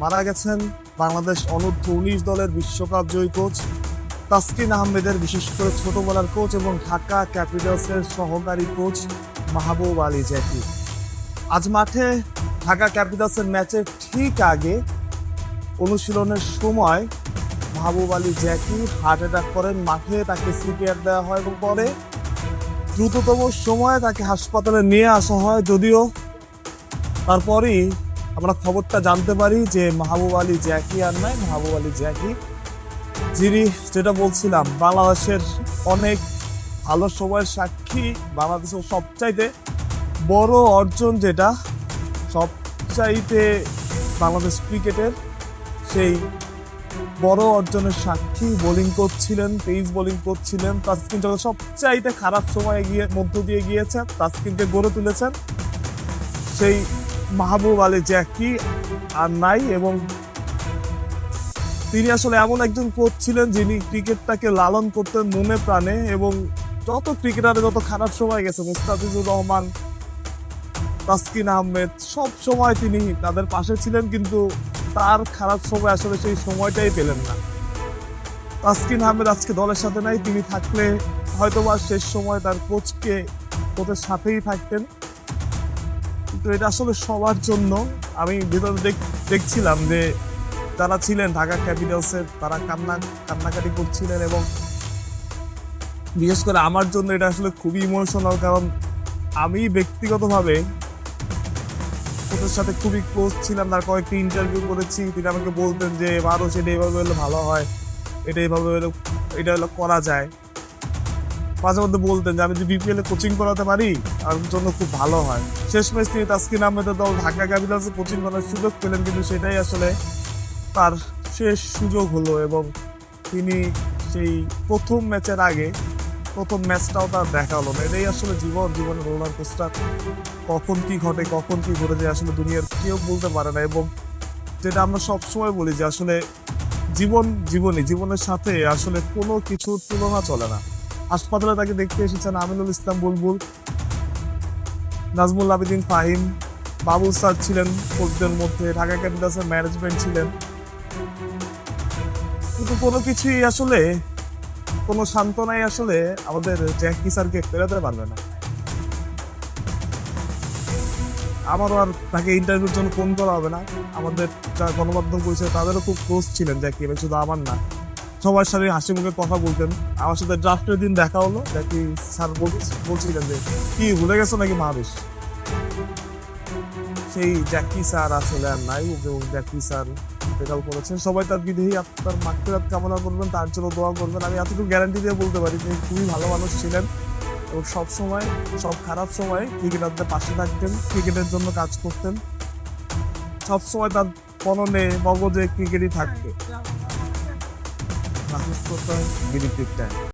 মারা গেছেন বাংলাদেশ অনূর্ধ্ব উনিশ দলের বিশ্বকাপ জয়ী কোচ তাসকিন আহমেদের বিশেষ করে ছোটবেলার কোচ এবং ঢাকা ক্যাপিটালসের সহকারী কোচ মাহবুব আলী জ্যাকি আজ মাঠে ঢাকা ক্যাপিটালসের ম্যাচের ঠিক আগে অনুশীলনের সময় মাহবুব আলী জ্যাকি হার্ট অ্যাটাক করেন, মাঠে তাকে সিপিআর দেওয়া হয় এবং পরে দ্রুততম সময়ে তাকে হাসপাতালে নিয়ে আসা হয়, যদিও তারপরেই আমরা খবরটা জানতে পারি যে মাহবুব আলী জ্যাকি আর নাই, মাহবুব আলী জ্যাকি, যিনি যেটা বলছিলাম, বাংলাদেশের অনেক ভালো সময়ের সাক্ষী, বাংলাদেশের সবচাইতে বড় অর্জন যেটা, সবচাইতে বাংলাদেশ ক্রিকেটের সেই বড় অর্জনের সাক্ষী বোলিং করছিলেন, তেইশ বোলিং করছিলেন তাসকিন যখন সবচাইতে খারাপ সময়ে গিয়ে, মধ্য দিয়ে গিয়েছেন তাসকিনকে গড়ে তুলেছেন। সেই মাহবুব আলী জ্যাকি আর নাই এবং তিনি আসলে এমন একজন কোচ ছিলেন যিনি ক্রিকেটটাকে লালন করতেন মনে প্রাণে এবং যত ক্রিকেটারে যত খারাপ সময় গেছে, মুস্তাফিজুর রহমান, তাসকিন আহমেদ, সব সময় তিনি তাদের পাশে ছিলেন কিন্তু তার খারাপ সময় আসলে সেই সময়টাই পেলেন না। তাসকিন আহমেদ আজকে দলের সাথে নাই, তিনি থাকলে হয়তোবা শেষ সময় তার কোচকে কোচের সাথেই থাকতেন। কিন্তু এটা আসলে সবার জন্য। আমি ভিতরে দেখ- দেখছিলাম যে তারা ছিলেন ঢাকা ক্যাপিটালসের তারা কান্না, কান্নাকাটি করছিলেন এবং বিশেষ করে আমার জন্য এটা আসলে খুবই ইমোশনাল কারণ আমি ব্যক্তিগতভাবে ওদের সাথে খুবই ক্লোজ ছিলাম, তার কয়েকটি ইন্টারভিউ করেছি। তিনি আমাকে বলতেন যে ভালো সেটা এইভাবে হলে ভালো হয়, এটা এইভাবে হলে, এটা হলে করা যায়। মাঝে মধ্যে বলতেন যে আমি যদি বিপিএল এ কোচিং করাতে পারি আমার জন্য খুব ভালো হয়। শেষ শেষমেশ তিনি তাসকিন আহমেদের দল ঢাকা ক্যাপিটালসে কোচিং করার সুযোগ পেলেন, কিন্তু সেটাই আসলে তার শেষ সুযোগ হলো এবং তিনি সেই প্রথম ম্যাচের আগে প্রথম ম্যাচটাও তার দেখা হলো না। এটাই আসলে জীবন, জীবনের রোলার কোস্টার কখন কি ঘটে, কখন কি ঘটে যায় আসলে দুনিয়ার কেউ বলতে পারে না এবং যেটা আমরা সবসময় বলি যে আসলে জীবন জীবনই, জীবনের সাথে আসলে কোনো কিছুর তুলনা চলে না। হাসপাতালে তাকে দেখতে এসেছেন আমিনুল ইসলাম বুলবুল, নাজমুল আবেদিন ফাহিম, বাবুল স্যার ছিলেন কোচদের মধ্যে, ঢাকা ক্যাপিটালসের ম্যানেজমেন্ট ছিলেন। কিন্তু কোনো কিছুই আসলে, কোনো সান্ত্বনাই আসলে আমাদের জ্যাকি স্যারকে ফেরাতে পারবে না। আমারও আর তাকে ইন্টারভিউর জন্য ফোন করা হবে না। আমাদের যারা গণমাধ্যম করেছে, তাদেরও খুব ক্লোজ ছিলেন জ্যাকি শুধু আমার না। সবার সাথে হাসি মুখে কথা বলতেন। আমার সাথে ড্রাফটের দিন দেখা হলো জ্যাকি স্যার বল- বলছিলেন যে, কি, ভুলে গেছো নাকি মহাবিশ সেই জ্যাকি স্যার আসলে আর নাই এবং জ্যাকি স্যার ইন্তেকাল করেছেন। সবাই তার বিদেহী আপনার মাকফিরাত কামনা করবেন, তার জন্য দোয়া করবেন। আমি এতটুকু গ্যারান্টি দিয়ে বলতে পারি যে, খুবই ভালো মানুষ ছিলেন এবং সব সময়, সব খারাপ সময় ক্রিকেটারদের পাশে থাকতেন, ক্রিকেটের জন্য কাজ করতেন। সব সময় তার মননে মগজে ক্রিকেটই থাকবে। নাকুশ করতে হয়